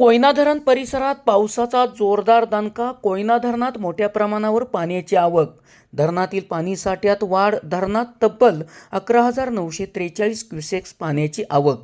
कोयना धरण परिसरात पावसाचा जोरदार दणका कोयना धरणात मोठ्या प्रमाणावर पाण्याची आवक. धरणातील पाणी साठ्यात वाढ धरणात तब्बल अकरा हजार नऊशे त्रेचाळीस क्युसेक्स पाण्याची आवक.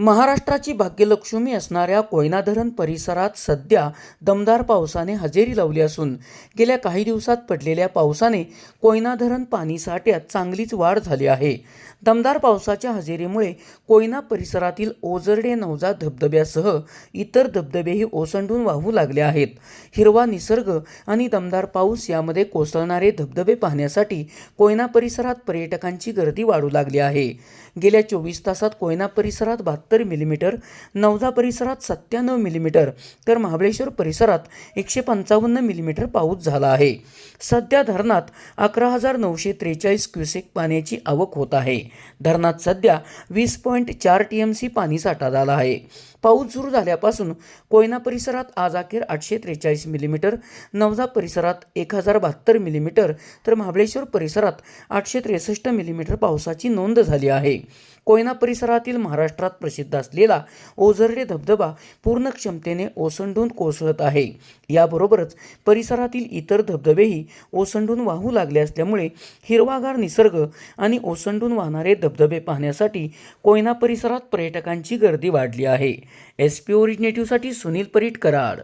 महाराष्ट्राची भाग्यलक्ष्मी असणाऱ्या कोयना धरण परिसरात सध्या दमदार पावसाने हजेरी लावली असून गेल्या काही दिवसात पडलेल्या पावसाने कोयना धरण पाणी साठ्यात चांगलीच वाढ झाली आहे. दमदार पावसाच्या हजेरीमुळे कोयना परिसरातील ओझरडे नवजा धबधब्यासह इतर धबधबेही ओसंडून वाहू लागले आहेत. हिरवा निसर्ग आणि दमदार पाऊस यामध्ये कोसळणारे धबधबे पाहण्यासाठी कोयना परिसरात पर्यटकांची गर्दी वाढू लागली आहे. गेल्या चोवीस तासात कोयना परिसरात बहात्तर मिलीमीटर नवजा परिसरात सत्त्याण्णव मिलीमीटर तर महाबळेश्वर परिसरात एकशे पंचावन्न मिलीमीटर पाऊस झाला आहे. सध्या धरणात अकरा हजार नऊशे त्रेचाळीस क्युसेक पाण्याची आवक होत आहे. धरणात सध्या वीस पॉईंट चार टी एम सी पाणीसाठा झाला आहे. पाऊस सुरू झाल्यापासून कोयना परिसरात आज अखेर आठशे त्रेचाळीस मिलीमीटर नवजा परिसरात एक हजार बहात्तर मिलीमीटर तर महाबळेश्वर परिसरात आठशे त्रेसष्ट मिलीमीटर पावसाची नोंद झाली आहे. कोयना परिसरातील महाराष्ट्रात प्रसिद्ध असलेला ओझरडे धबधबा पूर्ण क्षमतेने ओसंडून कोसळत आहे. याबरोबरच परिसरातील इतर धबधबेही ओसंडून वाहू लागले असल्यामुळे हिरवागार निसर्ग आणि ओसंडून वाहणारे धबधबे पाहण्यासाठी कोयना परिसरात पर्यटकांची गर्दी वाढली आहे. एस पी ओरिजिनेटिव्हसाठी सुनील परीट कराड.